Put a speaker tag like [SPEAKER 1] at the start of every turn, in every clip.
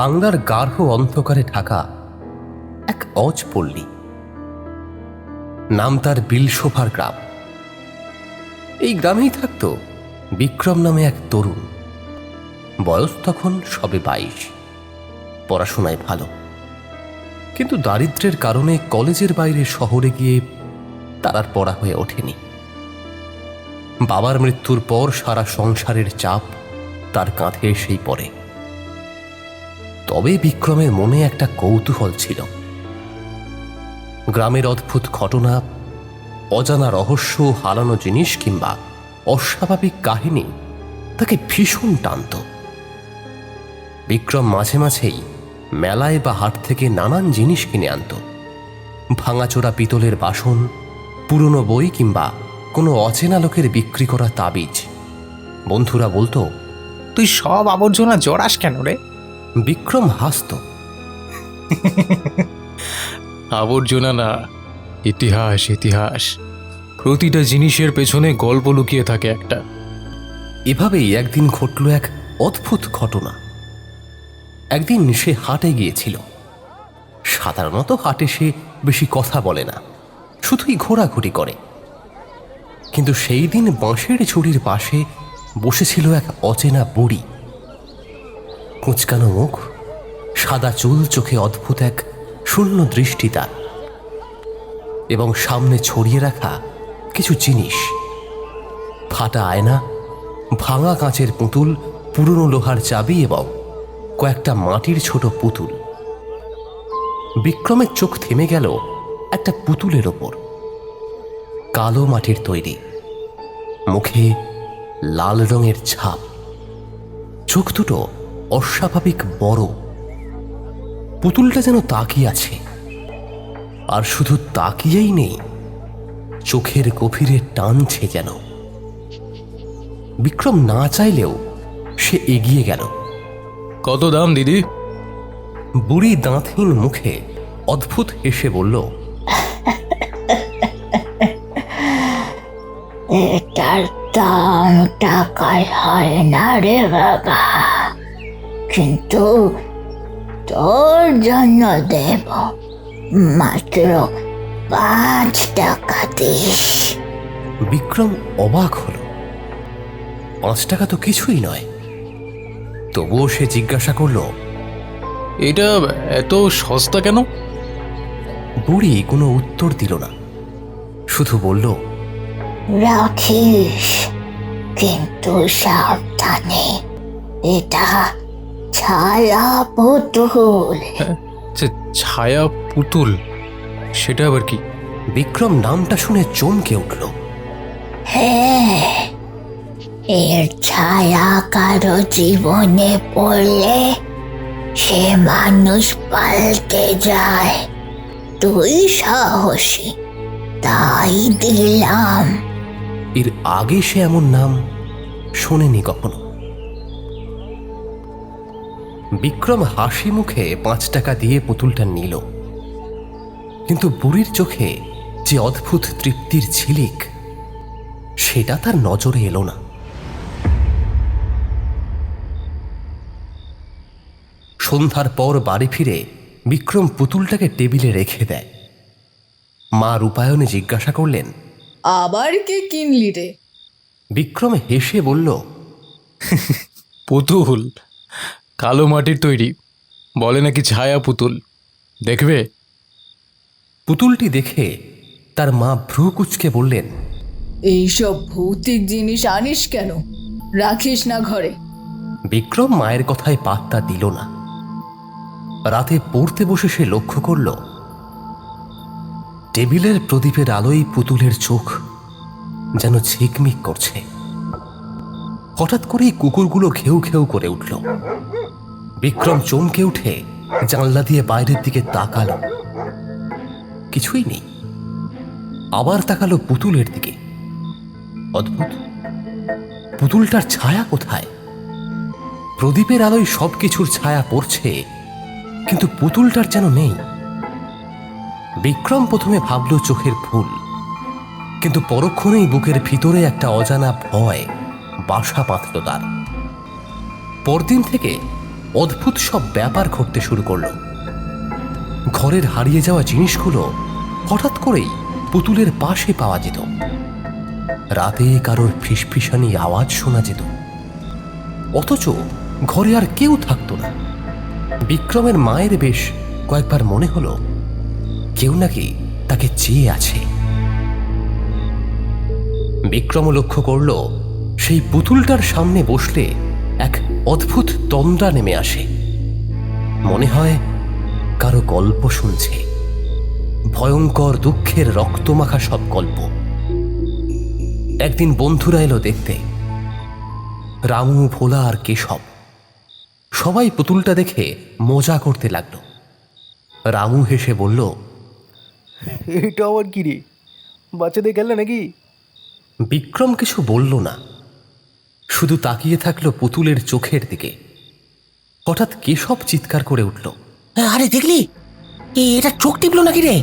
[SPEAKER 1] বাংলার গার্হ অন্ধকারে ঢাকা এক অজ পল্লী নাম তার বিলসোফার গ্রাম। এই গ্রামেই থাকত বিক্রম নামে এক তরুণ। বয়স তখন সবে বাইশ। পড়াশোনায় ভালো। কিন্তু দারিদ্র্যের কারণে কলেজের বাইরে শহরে গিয়ে তার আর পড়া হয়ে ওঠেনি। বাবার মৃত্যুর পর সারা সংসারের চাপ তার কাঁধে এসেই পড়ে। তবে বিক্রমের মনে একটা কৌতূহল ছিল। গ্রামের অদ্ভুত ঘটনা, অজানা রহস্য হারানো জিনিস কিংবা অস্বাভাবিক কাহিনী তাকে ভীষণ টানত। বিক্রম মাঝে মাঝেই মেলায় বা হাট থেকে নানান জিনিস কিনে আনত। ভাঙাচোরা পিতলের বাসন, পুরনো বই কিংবা কোনো অচেনা লোকের বিক্রি করা তাবিজ। বন্ধুরা বলতো,
[SPEAKER 2] তুই সব আবর্জনা জড়াস কেন রে?
[SPEAKER 1] বিক্রম হাসত।
[SPEAKER 2] আবর্জনা না ইতিহাস ইতিহাস। প্রতিটা জিনিসের পেছনে গল্প লুকিয়ে থাকে একটা।
[SPEAKER 1] এভাবেই একদিন ঘটল এক অদ্ভুত ঘটনা। একদিন সে হাটে গিয়েছিল। সাধারণত হাটে সে বেশি কথা বলে না শুধুই ঘোরাঘুরি করে। কিন্তু সেই দিন বাঁশের ছুরির পাশে বসেছিল এক অচেনা বুড়ি। কুঁচকানো মুখ, সাদা চুল, চোখে অদ্ভুত এক শূন্য দৃষ্টি তার, এবং সামনে ছড়িয়ে রাখা কিছু জিনিস। ফাটা আয়না, ভাঙা কাঁচের পুতুল, পুরনো লোহার চাবি এবং কয়েকটা মাটির ছোট পুতুল। বিক্রমের চোখ থেমে গেল একটা পুতুলের ওপর। কালো মাটির তৈরি, মুখে লাল রঙের ছাপ। চোখ দুটো অস্বাভাবিক বড়। পুতুলটা যেন তাকিয়ে আছে। আর শুধু তাকিয়েই নেই চোখের গভীরে টানছে যেন। বিক্রম না চাইলেও সে এগিয়ে গেল।
[SPEAKER 2] কত দাম দিদি?
[SPEAKER 1] বুড়ি দাঁতহীন মুখে অদ্ভুত হেসে বলল
[SPEAKER 3] এটার দাম টাকায় হয় না রে বাবা। কিন্তু তোর জন্য দেব মাত্র পাঁচ টাকা দিস।
[SPEAKER 1] বিক্রম অবাক হল। পাঁচ টাকা তো কিছুই নয়। তবুও সে জিজ্ঞাসা করল
[SPEAKER 2] এটা এত সস্তা কেন?
[SPEAKER 1] বুড়ি কোনো উত্তর দিল না। শুধু বলল
[SPEAKER 3] রাখিস কিন্তু সাবধানে। এটা ছায়া পুতুল।
[SPEAKER 2] যে ছায়া পুতুল সেটা আবার কি?
[SPEAKER 1] বিক্রম নামটা শুনে চমকে উঠল।
[SPEAKER 3] হ্যাঁ এর ছায়া কারও জীবনে পড়লে সে মানুষ পাল্টে যায়। তুই সাহসী তাই দিলাম।
[SPEAKER 1] এর আগে সে এমন নাম শোনেনি কখনো? বিক্রম হাসি মুখে পাঁচ টাকা দিয়ে পুতুলটা নিল। কিন্তু বুড়ির চোখে যে অদ্ভুত তৃপ্তির ঝিলিক সেটা তার নজরে এলো না। সন্ধ্যার পর বাড়ি ফিরে বিক্রম পুতুলটাকে টেবিলে রেখে দেয়। মা রূপায়ণে জিজ্ঞাসা করলেন
[SPEAKER 4] আবার কে কিনলি রে?
[SPEAKER 1] বিক্রম হেসে বলল
[SPEAKER 2] পুতুল কালো মাটির তৈরি। বলে নাকি ছায়া পুতুল। দেখবে?
[SPEAKER 1] পুতুলটি দেখে তার মা ভ্রু কুচকে বললেন
[SPEAKER 4] এইসব ভৌতিক জিনিস আনিস কেন? রাখিস না ঘরে।
[SPEAKER 1] বিক্রম মায়ের কথায় পাত্তা দিল না। রাতে পড়তে বসে সে লক্ষ্য করল টেবিলের প্রদীপের আলোয় পুতুলের চোখ যেন ঝিকমিক করছে। হঠাৎ করেই কুকুরগুলো ঘেউ ঘেউ করে উঠল। বিক্রম চমকে উঠে জানলা দিয়ে বাইরের দিকে তাকালো। কিছুই নেই। আবার তাকালো পুতুলের দিকে। অদ্ভুত। পুতুলটার ছায়া কোথায়? প্রদীপের আলোয় সবকিছুর ছায়া পড়ছে, কিন্তু পুতুলটার যেন নেই। বিক্রম প্রথমে ভাবল চোখের ভুল কিন্তু পরক্ষণেই বুকের ভিতরে একটা অজানা ভয় বাসা বাঁধল তার। পরদিন থেকে অদ্ভুত সব ব্যাপার ঘটতে শুরু করল। ঘরের হারিয়ে যাওয়া জিনিসগুলো হঠাৎ করেই পুতুলের পাশে পাওয়া যেত। রাতে কারোর ফিসফিসানি আওয়াজ শোনা যেত। অথচ ঘরে আর কেউ থাকতো না। বিক্রমের মায়ের বেশ কয়েকবার মনে হলো, কেউ নাকি তাকে চেয়ে আছে। বিক্রম লক্ষ্য করল, সেই পুতুলটার সামনে বসলে এক অদ্ভুত তন্দ্রা নেমে আসে। মনে হয় কারও গল্প শুনছে। ভয়ঙ্কর দুঃখের রক্তমাখা সব গল্প। একদিন বন্ধুরা এলো দেখতে। রামু ভোলা আর কেশব সবাই পুতুলটা দেখে মজা করতে লাগল। রামু হেসে বলল
[SPEAKER 5] এটা আবার কি রে? বাচ্চাদের খেলনা নাকি?
[SPEAKER 1] বিক্রম কিছু বলল না। শুধু তাকিয়ে থাকল পুতুলের চোখের দিকে। হঠাৎ কেশব চিৎকার করে উঠল
[SPEAKER 6] আরে দেখলি? এ এটা চোখ টিপলো নাকি রে?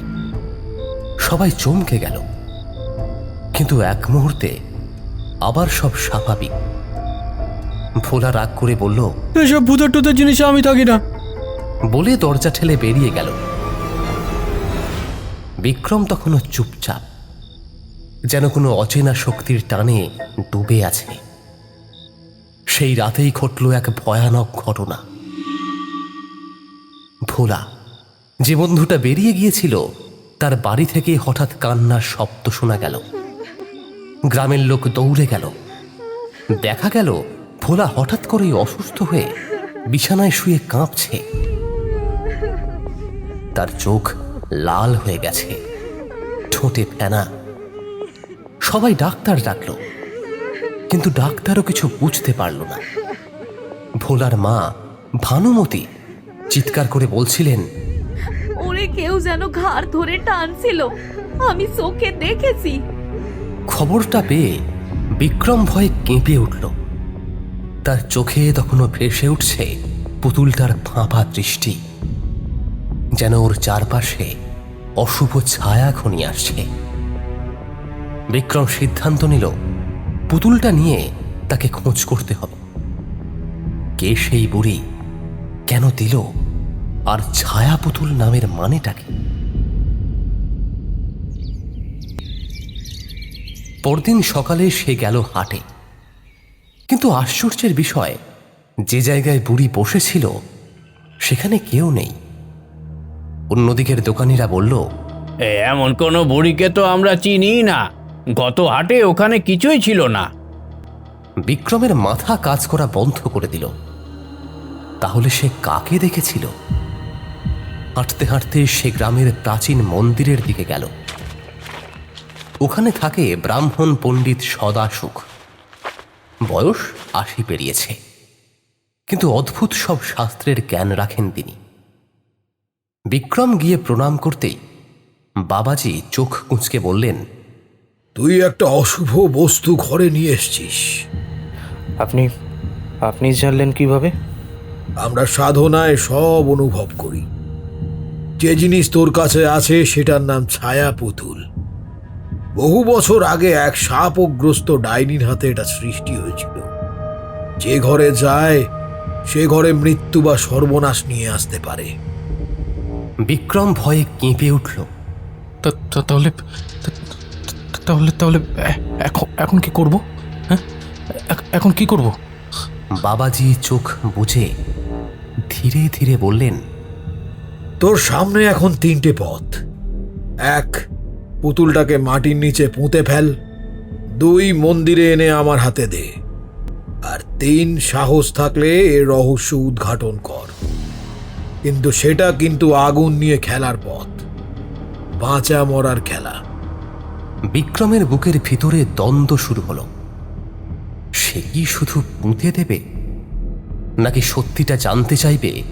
[SPEAKER 1] সবাই চমকে গেল। কিন্তু এক মুহূর্তে আবার সব স্বাভাবিক। ভোলা রাগ করে বলল
[SPEAKER 5] এসব ভূতের টুতের জিনিস আমি থাকি না।
[SPEAKER 1] বলে দরজা ঠেলে বেরিয়ে গেল। বিক্রম তখনও চুপচাপ যেন কোনো অচেনা শক্তির টানে ডুবে আছে। সেই রাতেই ঘটল এক ভয়ানক ঘটনা। ভোলা, যে বন্ধুটা বেরিয়ে গিয়েছিল, তার বাড়ি থেকে হঠাৎ কান্নার শব্দ শোনা গেল। গ্রামের লোক দৌড়ে গেল। দেখা গেল, ভোলা হঠাৎ করেই অসুস্থ হয়ে বিছানায় শুয়ে কাঁপছে। তার চোখ লাল হয়ে গেছে, ঠোঁটে ফেনা। সবাই ডাক্তার ডাকলো। কিন্তু ডাক্তারও কিছু বুঝতে পারল না। ভোলার মা ভানুমতি চিৎকার করে বলছিলেন
[SPEAKER 7] ওরে কেউ যেন ঘাড় ধরে টানছিল আমি চোখে দেখেছি।
[SPEAKER 1] খবরটা পেয়ে বিক্রম ভয়ে কেঁপে উঠল। তার চোখে তখনও ভেসে উঠছে পুতুলটার ফাঁপা দৃষ্টি। যেন ওর চারপাশে অশুভ ছায়া ঘনিয়ে আসছে। বিক্রম সিদ্ধান্ত নিল পুতুলটা নিয়ে তাকে খোঁজ করতে হবে। কে সেই বুড়ি? কেন দিল? আর ছায়া পুতুল নামের মানেটা কি? পরদিন সকালে সে গেল হাটে। কিন্তু আশ্চর্যের বিষয়, যে জায়গায় বুড়ি বসেছিল, সেখানে কেউ নেই। অন্যদিকের দোকানিরা বলল
[SPEAKER 8] এমন কোনো বুড়িকে তো আমরা চিনি না। গত হাটে ওখানে কিছুই ছিল না।
[SPEAKER 1] বিক্রমের মাথা কাজ করা বন্ধ করে দিল। তাহলে সে কাকে দেখেছিল? হাঁটতে হাঁটতে সে গ্রামের প্রাচীন মন্দিরের দিকে গেল। ওখানে থাকে ব্রাহ্মণ পণ্ডিত সদাসুখ। বয়স আশি পেরিয়েছে। কিন্তু অদ্ভুত সব শাস্ত্রের জ্ঞান রাখেন তিনি। বিক্রম গিয়ে প্রণাম করতেই বাবাজি চোখ কুঁচকে বললেন
[SPEAKER 9] তুই একটা অশুভ বস্তু ঘরে নিয়ে এসছিস।
[SPEAKER 5] আপনি আপনি জানলেন কীভাবে?
[SPEAKER 9] আমরা সাধনায় সব অনুভব করি। যে জিনিস তোর কাছে আছে সেটার নাম ছায়া পুতুল। বহু বছর আগে এক সাপগ্রস্ত ডাইনির হাতে এটা সৃষ্টি হয়েছিল। যে ঘরে যায় সে ঘরে মৃত্যু বা সর্বনাশ নিয়ে আসতে পারে।
[SPEAKER 1] বিক্রম ভয়ে কেঁপে উঠল।
[SPEAKER 2] তা- তা- তাহলে তাহলে তাহলে এখন এখন কি করব? হ্যাঁ? এখন কি করব?
[SPEAKER 1] বাবাজি চোখ বুঝে ধীরে ধীরে বললেন
[SPEAKER 9] তোর সামনে এখন তিনটে পথ। এক পুতুলটাকে মাটির নিচে পুঁতে ফেল। দুই মন্দিরে এনে আমার হাতে দে। আর তিন সাহস থাকলে এ রহস্য উদ্ঘাটন কর। কিন্তু সেটা কিন্তু আগুন নিয়ে খেলার পথ। বাঁচা মরার খেলা।
[SPEAKER 1] বিক্রমের বুকের ভিতরে দ্বন্দ্ব শুরু হলো। সে কি শুধু পুঁতে দেবে, নাকি সত্যিটা জানতে চাইবে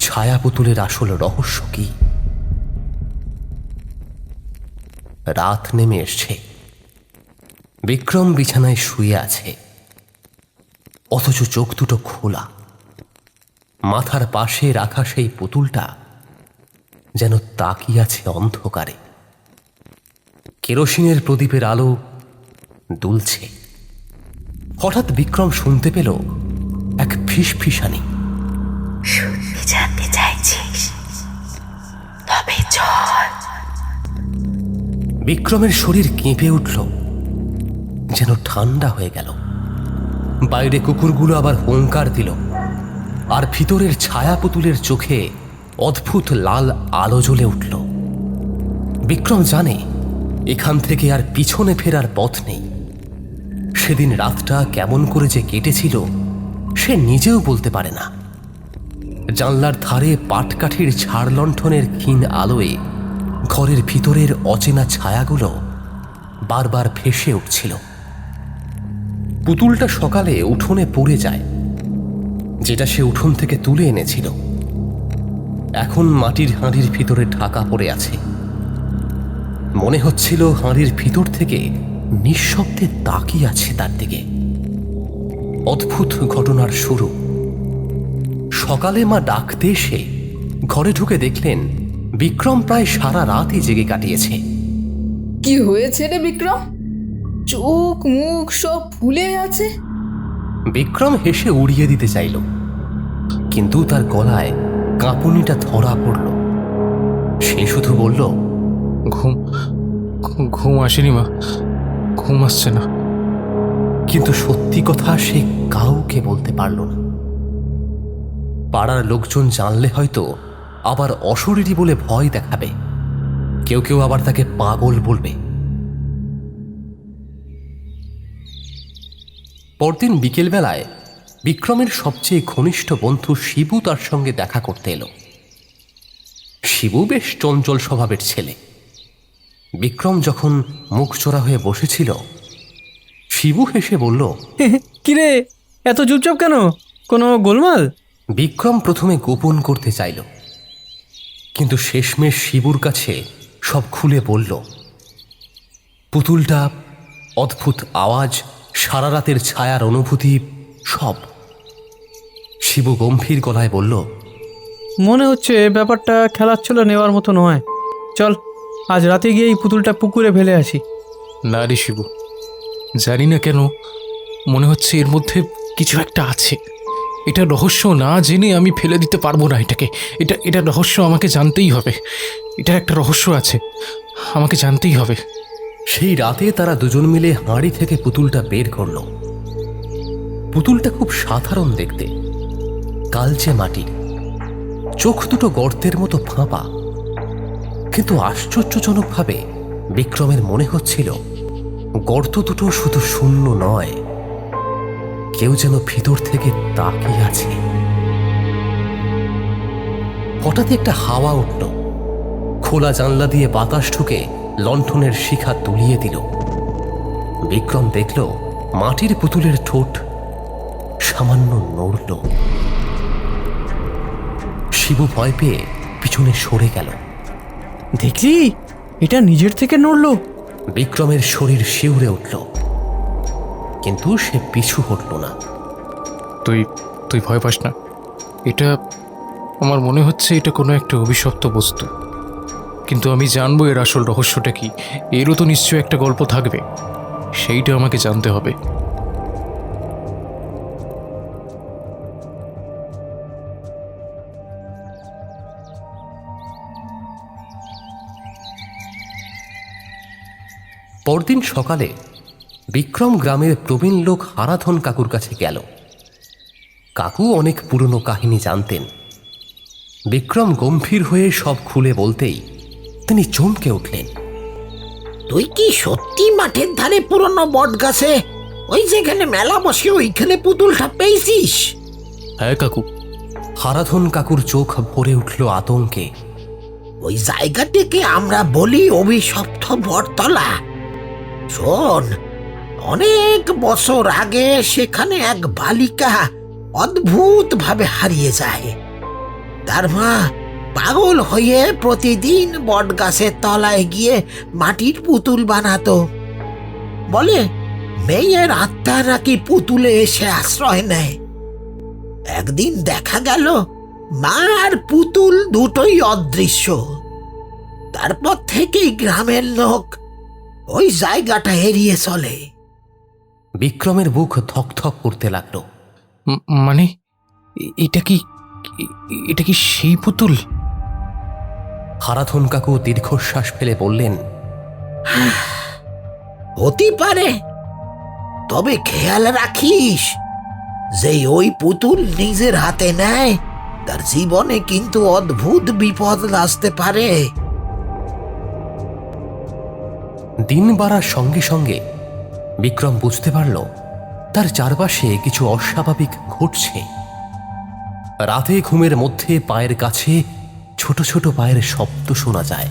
[SPEAKER 1] ছায়া পুতুলের আসল রহস্য কি? রাত নেমে এসছে। বিক্রম বিছানায় শুয়ে আছে। অথচ চোখ দুটো খোলা। মাথার পাশে রাখা সেই পুতুলটা যেন তাকিয়ে আছে অন্ধকারে। কেরোসিনের প্রদীপের আলো দুলছে। হঠাৎ বিক্রম শুনতে পেল এক ফিস ফিসানি জানতে চাইছিস? তবে চল। বিক্রমের শরীর কেঁপে উঠল যেন ঠান্ডা হয়ে গেল। বাইরে কুকুরগুলো আবার হুঙ্কার দিল আর ভিতরের ছায়া পুতুলের চোখে অদ্ভুত লাল আলো জ্বলে উঠল। বিক্রম জানে এখান থেকে আর পিছনে ফেরার পথ নেই। সেদিন রাতটা কেমন করে যে কেটেছিল, সে নিজেও বলতে পারে না। জানলার ধারে পাটকাঠির ছাড় লণ্ঠনের ক্ষীণ আলোয় ঘরের ভিতরের অচেনা ছায়াগুলো বারবার ভেসে উঠছিল। পুতুলটা সকালে উঠোনে পড়ে যায়, যেটা সে উঠোন থেকে তুলে এনেছিল। এখন মাটির হাঁড়ির ভিতরে ঢাকা পড়ে আছে। মনে হচ্ছিল হাঁড়ির ভিতর থেকে নিঃশব্দে তাকিয়ে আছে তার দিকে। অদ্ভুত ঘটনার শুরু। সকালে মা ডাকতে এসে ঘরে ঢুকে দেখলেন বিক্রম প্রায় সারা রাতই জেগে কাটিয়েছে।
[SPEAKER 4] কি হয়েছে রে বিক্রম? চোখ মুখ সব ফুলে আছে।
[SPEAKER 1] বিক্রম হেসে উড়িয়ে দিতে চাইল। কিন্তু তার গলায় কাঁপুনিটা ধরা পড়ল। সে শুধু বলল
[SPEAKER 2] ঘুম ঘুম আসেনি মা, ঘুম আসছে না।
[SPEAKER 1] কিন্তু সত্যি কথা সে কাউকে বলতে পারল না। পাড়ার লোকজন জানলে হয়তো আবার অশরীরী বলে ভয় দেখাবে। কেউ কেউ আবার তাকে পাগল বলবে। পরদিন বিকেলবেলায় বিক্রমের সবচেয়ে ঘনিষ্ঠ বন্ধু শিবু তার সঙ্গে দেখা করতে এলো। শিবু বেশ চঞ্চল স্বভাবের ছেলে। বিক্রম যখন মুখ চোরা হয়ে বসেছিল শিবু হেসে বলল
[SPEAKER 6] কিরে এত চুপচাপ কেন? কোনো গোলমাল?
[SPEAKER 1] বিক্রম প্রথমে গোপন করতে চাইল কিন্তু শেষমেশ শিবুর কাছে সব খুলে বলল পুতুলটা অদ্ভুত আওয়াজ সারা রাতের ছায়ার অনুভূতি সব। শিবু গম্ভীর গলায় বলল
[SPEAKER 6] মনে হচ্ছে ব্যাপারটা খেলার ছিল নেওয়ার মতো নয়। চল আজ রাতে গিয়ে এই পুতুলটা পুকুরে ফেলে আসি।
[SPEAKER 2] না রে শিবু জানি না কেন মনে হচ্ছে এর মধ্যে কিছু একটা আছে। এটা রহস্য না জেনে আমি ফেলে দিতে পারব না এটাকে। এটা এটা রহস্য আমাকে জানতেই হবে। এটার একটা রহস্য আছে আমাকে জানতেই হবে।
[SPEAKER 1] সেই রাতে তারা দুজন মিলে হাঁড়ি থেকে পুতুলটা বের করল। পুতুলটা খুব সাধারণ দেখতে কালচে মাটির। চোখ দুটো গর্তের মতো ফাঁপা। কিন্তু আশ্চর্যজনকভাবে বিক্রমের মনে হচ্ছিল, গর্ত দুটো শুধু শূন্য নয়, কেউ যেন ভিতর থেকে তাকিয়ে আছে। হঠাৎ একটা হাওয়া উঠল, খোলা জানলা দিয়ে বাতাস ঢুকে লণ্ঠনের শিখা তুলিয়ে দিল। বিক্রম দেখল, মাটির পুতুলের ঠোঁট সামান্য নড়ল। শিবু ভয় পেয়ে পিছনে সরে গেল।
[SPEAKER 6] দেখলি? এটা নিজের থেকে নড়লো।
[SPEAKER 1] বিক্রমের শরীর শিউরে উঠল। কিন্তু সে পিছু হটল না।
[SPEAKER 2] তুই তুই ভয় পাস না। এটা আমার মনে হচ্ছে এটা কোনো একটা অভিশপ্ত বস্তু। কিন্তু আমি জানব এর আসল রহস্যটা কি। এরও তো নিশ্চয়ই একটা গল্প থাকবে। সেইটা আমাকে জানতে হবে।
[SPEAKER 1] পরদিন সকালে বিক্রম গ্রামের প্রবীণ লোক হারাধন কাকুর কাছে গেল। কাকু অনেক পুরনো কাহিনী জানতেন। বিক্রম গম্ভীর হয়ে সব খুলে বলতেই তিনি চমকে উঠলেন।
[SPEAKER 10] তুই কি সত্যি মাঠের ধারে পুরনো বট গাছে ওই যেখানে মেলা বসে ওইখানে পুতুলটা পেয়েছিস?
[SPEAKER 2] হ্যাঁ কাকু।
[SPEAKER 1] হারাধন কাকুর চোখ ভরে উঠল আতঙ্কে।
[SPEAKER 10] ওই জায়গাটিকে আমরা বলি অভিশপ্ত বটতলা। শোন অনেক বছর আগে সেখানে এক বালিকা অদ্ভুত ভাবে হারিয়ে যায়। তার মা পাগল হয়ে প্রতিদিন বট গাছের তলায় গিয়ে মাটির পুতুল বানাতো। বলে, মেয়ের আত্মা নাকি পুতুলে এসে আশ্রয় নেয়? একদিন দেখা গেল মা আর পুতুল দুটোই অদৃশ্য। তারপর থেকেই গ্রামের লোক ওই জায়গাটা এড়িয়ে চলে।
[SPEAKER 1] বিক্রমের বুক ধকধক করতে লাগল।
[SPEAKER 2] মানে এটা কি এটা কি সেই পুতুল?
[SPEAKER 1] হারাথন কাকু দীর্ঘশ্বাস ফেলে বললেন
[SPEAKER 10] হতে পারে তবে খেয়াল রাখিস যে ওই পুতুল নিজের হাতে নেয় তার জীবনে কিন্তু অদ্ভুত বিপদ আসতে পারে।
[SPEAKER 1] দিন বাড়ার সঙ্গে সঙ্গে বিক্রম বুঝতে পারল, তার চারপাশে কিছু অস্বাভাবিক ঘটছে। রাতে ঘুমের মধ্যে পায়ের কাছে ছোট ছোট পায়ের শব্দ শোনা যায়।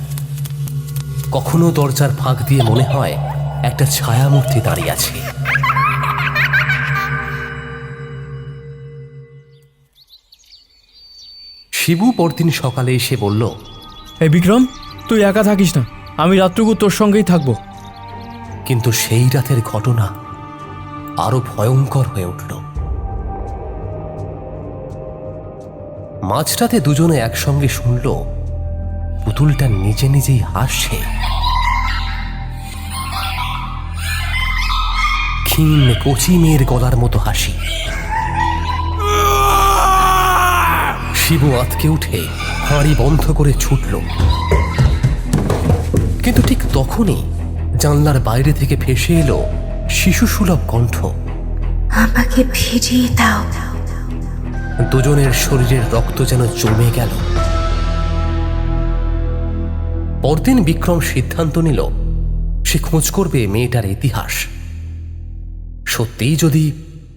[SPEAKER 1] কখনো দরজার ফাঁক দিয়ে মনে হয় একটা ছায়ামূর্তি দাঁড়িয়ে আছে। শিবু পরদিন সকালে এসে বলল,
[SPEAKER 6] এই বিক্রম, তুই একা থাকিস না। আমি রাত্রকু তোর সঙ্গেই থাকব।
[SPEAKER 1] কিন্তু সেই রাতের ঘটনা আরও ভয়ঙ্কর হয়ে উঠল। মাঝরাতে দুজনে একসঙ্গে শুনল, পুতুলটা নিজে নিজেই হাসছে। ক্ষীণ কচি মেয়ের গলার মতো হাসি। শিবু আতকে উঠে হাঁড়ি বন্ধ করে ছুটল। কিন্তু ঠিক তখনই জানলার বাইরে থেকে ভেসে এলো শিশু সুলভ কণ্ঠ।
[SPEAKER 3] আমাকে ফিরিয়ে দাও।
[SPEAKER 1] দুজনের শরীরের রক্ত যেন জমে গেল। পরদিন বিক্রম সিদ্ধান্ত নিল সে খোঁজ করবে মেয়েটার ইতিহাস। সত্যিই যদি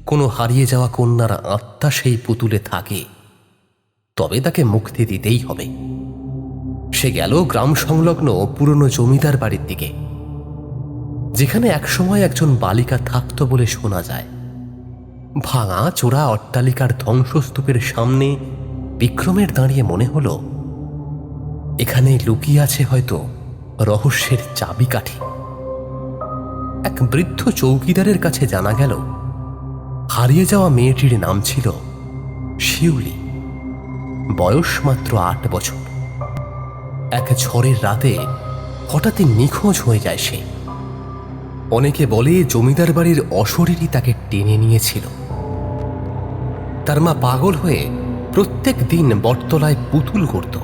[SPEAKER 1] কোনো হারিয়ে যাওয়া কন্যার আত্মা সেই পুতুলে থাকে তবে তাকে মুক্তি দিতেই হবে। সে গেল গ্রাম সংলগ্ন পুরনো জমিদার বাড়ির দিকে, যেখানে একসময় একজন বালিকা থাকত বলে শোনা যায়। ভাঙা চোরা অট্টালিকার ধ্বংসস্তূপের সামনে বিক্রমের দাঁড়িয়ে মনে হলো, এখানে লুকিয়ে আছে হয়তো রহস্যের চাবিকাঠি। এক বৃদ্ধ চৌকিদারের কাছে জানা গেল, হারিয়ে যাওয়া মেয়েটির নাম ছিল শিউলি, বয়স মাত্র আট বছর। এক ঝড়ের রাতে হঠাৎই নিখোঁজ হয়ে যায় সে। অনেকে বলে জমিদার বাড়ির অশরীরই তাকে টেনে নিয়েছিল। তার মা পাগল হয়ে প্রত্যেক দিন বটতলায় পুতুল করত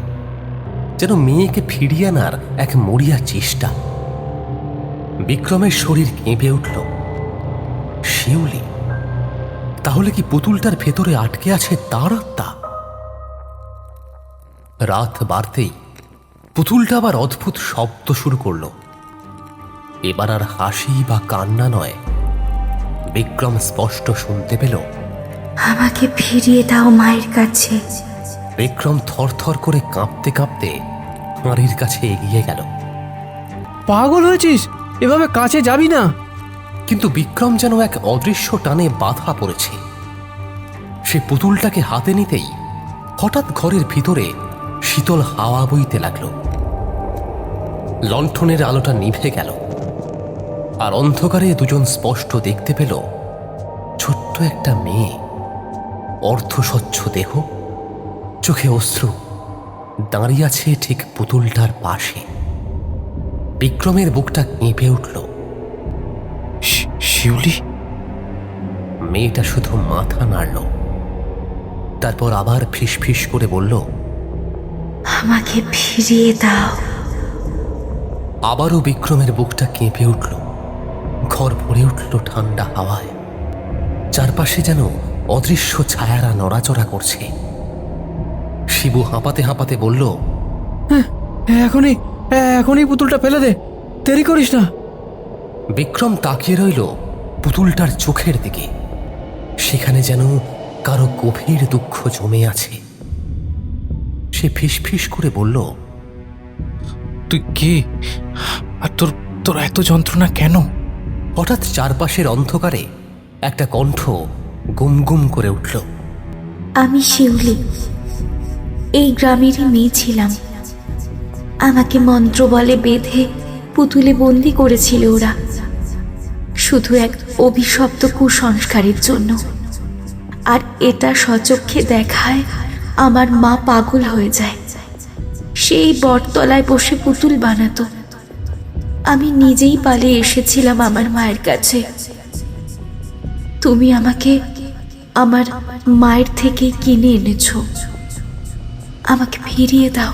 [SPEAKER 1] যেন মেয়েকে ফিরিয়ে আনার এক মরিয়া চেষ্টা। বিক্রমের শরীর কেঁপে উঠল। শিউলি, তাহলে কি পুতুলটার ভেতরে আটকে আছে তার আত্মা? রাত বাড়তেই পুতুলটা আবার অদ্ভুত শব্দ শুরু করল। এবার আর হাসি বা কান্না নয়। বিক্রম স্পষ্ট শুনতে পেল।
[SPEAKER 3] আমাকে ফিরিয়ে দাও মায়ের কাছে।
[SPEAKER 1] বিক্রম থরথর করে কাঁপতে কাঁপতে হাঁড়ির কাছে এগিয়ে গেল।
[SPEAKER 6] পাগল হয়েছিস? এভাবে কাছে যাবি না।
[SPEAKER 1] কিন্তু বিক্রম যেন এক অদৃশ্য টানে বাধা পড়েছে। সে পুতুলটাকে হাতে নিতেই হঠাৎ ঘরের ভিতরে শীতল হাওয়া বইতে লাগল। লণ্ঠনের আলোটা নিভে গেল। আর অন্ধকারে দুজন স্পষ্ট দেখতে পেল ছোট্ট একটা মেয়ে। অর্ধস্বচ্ছ দেহ চোখে অশ্রু দাঁড়িয়ে আছে ঠিক পুতুলটার পাশে। বিক্রমের বুকটা কেঁপে উঠল।
[SPEAKER 2] শিউলি?
[SPEAKER 1] মেয়েটা শুধু মাথা নাড়ল। তারপর আবার ফিস ফিস করে বলল
[SPEAKER 3] আমাকে ফিরিয়ে দাও।
[SPEAKER 1] আবারও বিক্রমের বুকটা কেঁপে উঠল। ঘর ভরে উঠল ঠান্ডা হাওয়ায়। চারপাশে যেন অদৃশ্য ছায়ারা নড়াচড়া করছে। শিবু হাঁপাতে হাঁপাতে বলল
[SPEAKER 6] এখনই এখনই পুতুলটা ফেলে দে দেরি করিস না।
[SPEAKER 1] বিক্রম তাকিয়ে রইল পুতুলটার চোখের দিকে। সেখানে যেন কারও গভীর দুঃখ জমে আছে। সে ফিস ফিস করে বলল
[SPEAKER 2] তুই কে? আর তোর তোর এত যন্ত্রণা কেন?
[SPEAKER 1] হঠাৎ চারপাশের অন্ধকারে একটা কণ্ঠ গুম গুম করে উঠল।
[SPEAKER 3] আমি শিউলি। এই গ্রামেরই মেয়ে ছিলাম। আমাকে মন্ত্র বলে বেঁধে পুতুলে বন্দি করেছিল ওরা। শুধু এক অভিশপ্ত কুসংস্কারের জন্য। আর এটা সচক্ষে দেখায় আমার মা পাগল হয়ে যায়। সেই বটতলায় বসে পুতুল বানাতো। আমি নিজেই পালিয়ে এসেছিলাম আমার মায়ের কাছে। তুমি আমাকে আমার মায়ের থেকে কিনে এনেছ। আমাকে ফিরিয়ে দাও।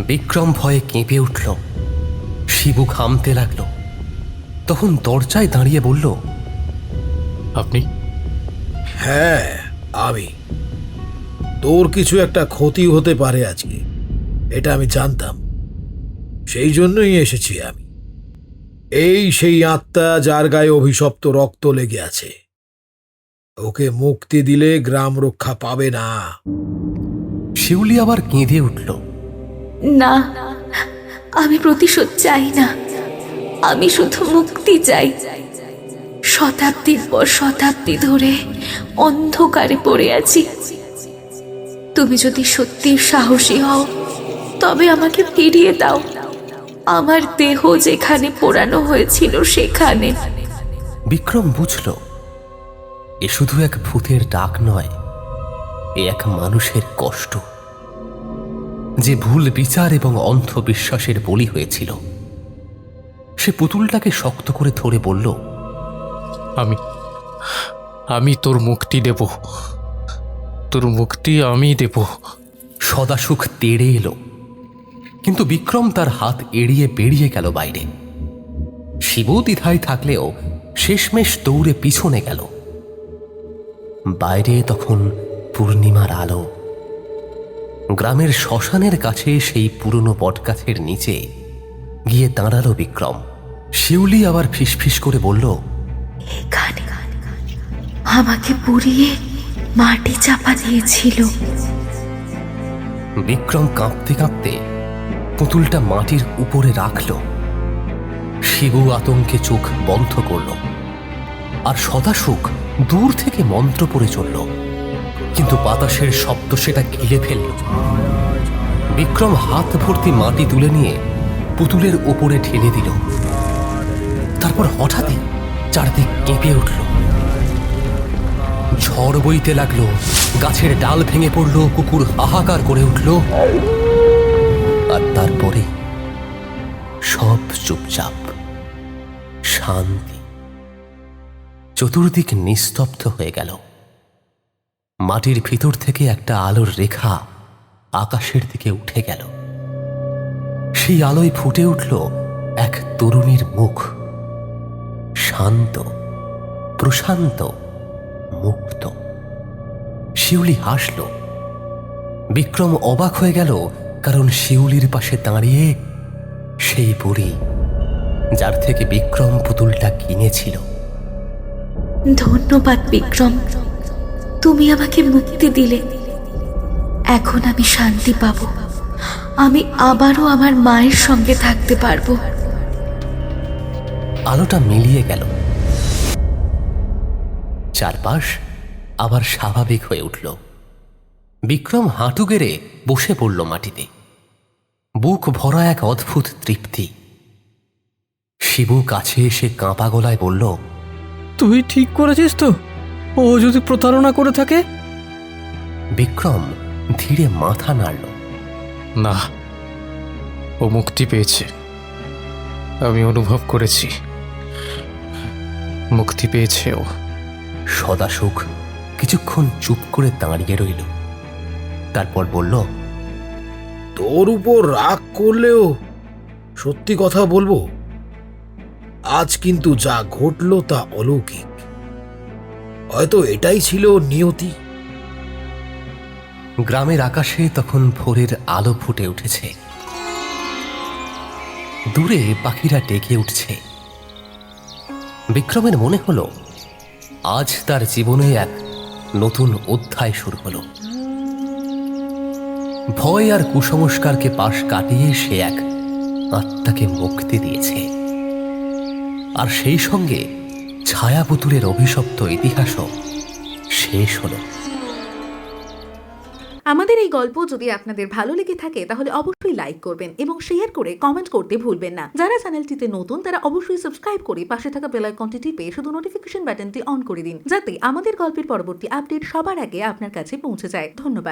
[SPEAKER 1] বিক্রম ভয়ে কেঁপে উঠল। শিবু ঘামতে লাগল। তখন দরজায় দাঁড়িয়ে বলল
[SPEAKER 2] আপনি?
[SPEAKER 9] হ্যাঁ আমি। তোর কিছু একটা ক্ষতি হতে পারে আজকে এটা আমি জানতাম। সেই জন্যই এসেছি আমি। এই সেই আত্মা যার গায়ে অভিশপ্ত রক্ত লেগে আছে। ওকে মুক্তি দিলে গ্রাম রক্ষা পাবে না।
[SPEAKER 1] শিউলি আবার কেঁদে উঠল।
[SPEAKER 3] না আমি প্রতিশোধ চাই না। আমি শুধু মুক্তি চাই। শতাব্দীর পর শতাব্দী ধরে অন্ধকারে পড়ে আছি। তুমি যদি সত্যি সাহসী হও তবে আমাকে ফিরিয়ে দাও। আমার দেহ যেখানে পোড়ানো হয়েছিল সেখানে।
[SPEAKER 1] বিক্রম বুঝল এ শুধু এক ভূতের ডাক নয় এ এক মানুষের কষ্ট। যে ভুল বিচার এবং অন্ধবিশ্বাসের বলি হয়েছিল সে পুতুলটাকে শক্ত করে ধরে বলল
[SPEAKER 2] আমি আমি তোর মুক্তি দেব। তোর মুক্তি আমি দেব।
[SPEAKER 1] সদাসুখ তেড়ে এলো। কিন্তু বিক্রম তার হাত এড়িয়ে বেরিয়ে গেল বাইরে। শিবু দ্বিধায় থাকলেও শেষমেশ দৌড়ে পিছনে গেল। বাইরে তখন পূর্ণিমার আলো। গ্রামের শ্মশানের কাছে সেই পুরনো বটগাছের নিচে গিয়ে দাঁড়াল বিক্রম। শিউলি আবার ফিসফিস করে বলল
[SPEAKER 3] আমাকে পুড়িয়ে মাটি চাপা দিয়েছিল।
[SPEAKER 1] বিক্রম কাঁপতে কাঁপতে পুতুলটা মাটির উপরে রাখল। শিবু আতঙ্কে চোখ বন্ধ করল। আর সদাসুখ দূর থেকে মন্ত্র পড়ে চলল। কিন্তু বাতাসের শব্দ সেটা গিলে ফেলল। বিক্রম হাত ভর্তি মাটি তুলে নিয়ে পুতুলের উপরে ঢেলে দিল। তারপর হঠাৎই চারদিক কেঁপে উঠল। ঝড় বইতে লাগল, গাছের ডাল ভেঙে পড়ল, কুকুর হাহাকার করে উঠল, আর তারপরে সব চুপচাপ, শান্তি, চতুর্দিক নিস্তব্ধ হয়ে গেল। মাটির ভিতর থেকে একটা আলোর রেখা আকাশের দিকে উঠে গেল। সেই আলোয় ফুটে উঠল এক তরুণীর মুখ, শান্ত, প্রশান্ত মুক্ত। শিউলি হাসল। বিক্রম অবাক হয়ে গেল কারণ শিউলির পাশে দাঁড়িয়ে সেই বুড়ি যার থেকে বিক্রম পুতুলটা কিনেছিল।
[SPEAKER 3] ধন্যবাদ বিক্রম। তুমি আমাকে মুক্তি দিলে। এখন আমি শান্তি পাবো। আমি আবারও আমার মায়ের সঙ্গে থাকতে পারব।
[SPEAKER 1] আলোটা মিলিয়ে গেল। চারপাশ আবার স্বাভাবিক হয়ে উঠল। বিক্রম হাঁটু গেড়ে বসে পড়ল মাটিতে। বুক ভরা এক অদ্ভুত তৃপ্তি। শিবু কাছে এসে কাঁপা গলায় বলল
[SPEAKER 6] তুই ঠিক করেছিস তো? ও যদি প্রতারণা করে থাকে?
[SPEAKER 1] বিক্রম ধীরে মাথা নাড়ল।
[SPEAKER 2] না ও মুক্তি পেয়েছে। আমি অনুভব করেছি। মুক্তি পেয়েছে ও।
[SPEAKER 1] সদাসুখ কিছুক্ষণ চুপ করে দাঁড়িয়ে রইল। তারপর বলল
[SPEAKER 9] তোর উপর রাগ করলেও সত্যি কথা বলব? আজ কিন্তু যা ঘটলো তা অলৌকিক। হয়তো এটাই ছিল নিয়তি।
[SPEAKER 1] গ্রামের আকাশে তখন ভোরের আলো ফুটে উঠেছে। দূরে পাখিরা ডেকে উঠছে। বিক্রমের মনে হলো আজ তার জীবনে এক নতুন অধ্যায় শুরু হলো। ভয় আর কুসংস্কারকে পাশ কাটিয়ে সে এক আত্মাকে মুক্তি দিয়েছে। আর সেই সঙ্গে ছায়াপুতুলের অভিশপ্ত ইতিহাসও শেষ হলো।
[SPEAKER 11] আমাদের এই গল্প যদি আপনাদের ভালো লেগে থাকে, তাহলে অবশ্যই লাইক করবেন এবং শেয়ার করে কমেন্ট করতে ভুলবেন না। যারা চ্যানেলটিতে নতুন, তারা অবশ্যই সাবস্ক্রাইব করে পাশে থাকা বেল আইকনটি টিপে শুধু নোটিফিকেশন বাটনটি অন করে দিন, যাতে আমাদের গল্পের পরবর্তী আপডেট সবার আগে আপনার কাছে পৌঁছে যায়। ধন্যবাদ।